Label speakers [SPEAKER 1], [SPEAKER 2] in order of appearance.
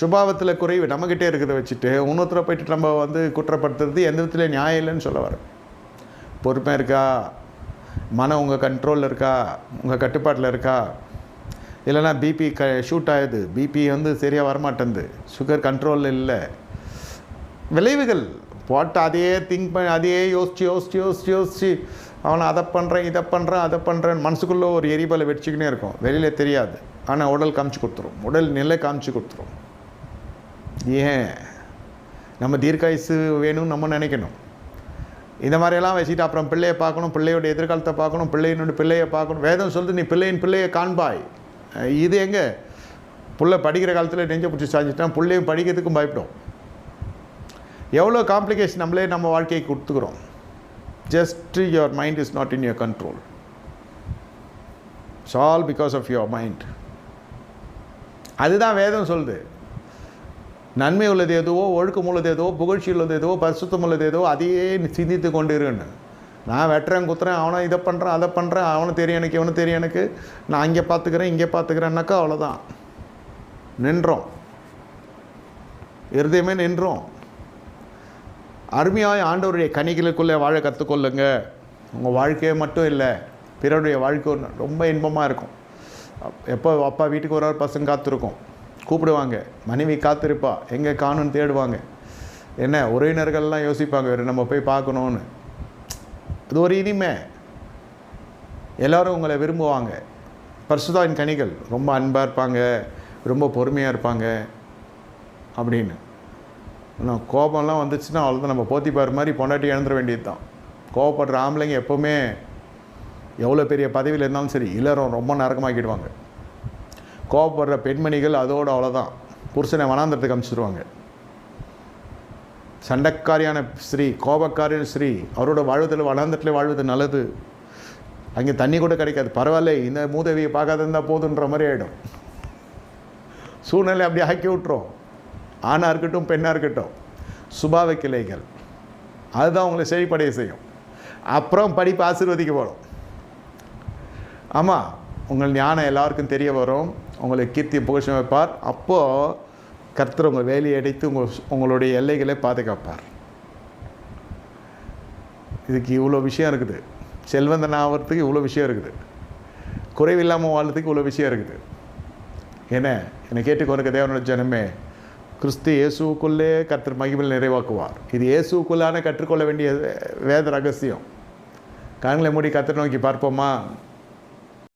[SPEAKER 1] சுபாவத்தில் குறைவு நம்மக்கிட்டே இருக்கிறத வச்சுட்டு இன்னொருத்தரை போயிட்டு நம்ம வந்து குற்றப்படுத்துறது எந்த விதத்துல நியாயம் இல்லைன்னு சொல்ல வரேன் பொறுப்பாக இருக்கா? மனம் உங்கள் கண்ட்ரோலில் இருக்கா? உங்கள் கட்டுப்பாட்டில் இருக்கா? இல்லைன்னா பிபி க ஷூட் ஆகுது. பிபி வந்து சரியாக வரமாட்டேங்குது. சுகர் கண்ட்ரோலில் இல்லை. விளைவுகள். போட்டு அதையே திங்க் பண்ணி அதையே யோசிச்சு யோசிச்சு யோசிச்சு யோசிச்சு அவனை அதை பண்ணுறேன் இதை பண்ணுறேன் அதை பண்ணுறேன் மனசுக்குள்ளே ஒரு எரிபலை வெடிச்சுக்கினே இருக்கும். வெளியில் தெரியாது. ஆனால் உடல் காமிச்சு கொடுத்துரும். உடல் நிலை காமிச்சு கொடுத்துரும். ஏன்? நம்ம தீர்க்காயுசு வேணும்னு நம்ம நினைக்கணும். இந்த மாதிரியெல்லாம் வச்சுட்டு அப்புறம் பிள்ளையை பார்க்கணும் பிள்ளையோட எதிர்காலத்தை பார்க்கணும் பிள்ளையினுடைய பிள்ளையை பார்க்கணும். வேதம் சொல்லுது நீ பிள்ளையின் பிள்ளையை காண்பாய். இது எங்கே? புள்ள படிக்கிற காலத்தில் நெஞ்ச பிடிச்சி சாஞ்சிட்டான் பிள்ளையும் படிக்கிறதுக்கும் பயப்படும். எவ்வளோ காம்ப்ளிகேஷன் நம்மளே நம்ம வாழ்க்கையை கொடுத்துக்கிறோம். Just your mind is not in your control it's all because of your mind அதுதான் வேதம் சொல்லுது. நன்மை உள்ளது எதுவோ ஒழுக்கம் உள்ளது எதுவோ புகழ்ச்சி உள்ளது எதுவோ பரிசுத்தம் உள்ளது எதுவோ அதையே சிந்தித்து கொண்டிருன்னு நான் வெட்டுறேன் குத்துறேன் அவனை இதை பண்ணுறேன் அதை பண்ணுறேன் அவனை தெரியும் எனக்கு இவனை தெரியும் எனக்கு. நான் அங்கே பார்த்துக்கிறேன் இங்கே பார்த்துக்கிறேன்னாக்கா அவ்வளோதான் நின்றோம். இருதயமே நின்றோம். அருமையாய் ஆண்டவருடைய கணிகளுக்குள்ளே வாழ கற்றுக்கொள்ளுங்க. உங்கள் வாழ்க்கையே மட்டும் இல்லை பிறருடைய வாழ்க்கை ரொம்ப இன்பமாக இருக்கும். எப்போ அப்பா வீட்டுக்கு ஒரு பசங்க காத்திருக்கும். கூப்பிடுவாங்க. மனைவி காத்திருப்பா. எங்கே காணுன்னு தேடுவாங்க. என்ன உறவினர்கள்லாம் யோசிப்பாங்க வேறு நம்ம போய் பார்க்கணுன்னு அது ஒரு இனிமை. எல்லோரும் உங்களை விரும்புவாங்க. பரிசுதாவின் கனிகள் ரொம்ப அன்பாக இருப்பாங்க ரொம்ப பொறுமையாக இருப்பாங்க அப்படின்னு. ஆனால் கோபம்லாம் வந்துச்சுன்னா அவ்வளோதான் நம்ம போத்திப்பார் மாதிரி பொண்டாட்டி இழந்துட வேண்டியது தான் கோவப்படுற ஆம்பளைங்க எப்போவுமே எவ்வளோ பெரிய பதவியில் இருந்தாலும் சரி இளரம் ரொம்ப நரகமாக்கிடுவாங்க. கோவப்படுற பெண்மணிகள் அதோடு அவ்வளோதான் புருஷனை வனாந்தரத்துக்கு அனுப்பிச்சிடுவாங்க சண்டைக்காரியான ஸ்ரீ கோபக்காரியான ஸ்ரீ அவரோட வாழ்வதில் வனாந்தரத்தில் வாழ்வது நல்லது. அங்கே தண்ணி கூட கிடைக்காது. பரவாயில்ல இந்த மூதவியை பார்க்காத இருந்தால் போதுன்ற மாதிரி ஆகிடும் சூழ்நிலை அப்படி ஆக்கி விட்டுரும். ஆணாக இருக்கட்டும் பெண்ணாக இருக்கட்டும். சுபாவ கிளைகள் அதுதான் உங்களை செழிப்படைய செய்யும். அப்புறம் படிப்பு ஆசீர்வதிக்க போகணும் ஆமாம் உங்கள் ஞானம் எல்லாருக்கும் தெரிய வரும். உங்களை கீர்த்தி புகழ்ச்சி வைப்பார். அப்போது கர்த்தர் உங்கள் வேலையை அடைத்து உங்கள் உங்களுடைய எல்லைகளை பாதுகாப்பார். இதுக்கு இவ்வளோ விஷயம் இருக்குது. செல்வந்தன் ஆகிறதுக்கு இவ்வளோ விஷயம் இருக்குது. குறைவில்லாமல் வாழ்றதுக்கு இவ்வளோ விஷயம் இருக்குது. என்ன? என்னை கேட்டுக்கொண்டிருக்க தேவனோட ஜனமே கிறிஸ்து இயேசுவுக்குள்ளே கர்த்தர் மகிமில் நிறைவாக்குவார். இது இயேசுவுக்குள்ளான கற்றுக்கொள்ள வேண்டிய வேத ரகசியம். கண்களை மூடி கர்த்தர் நோக்கி பார்ப்போமா?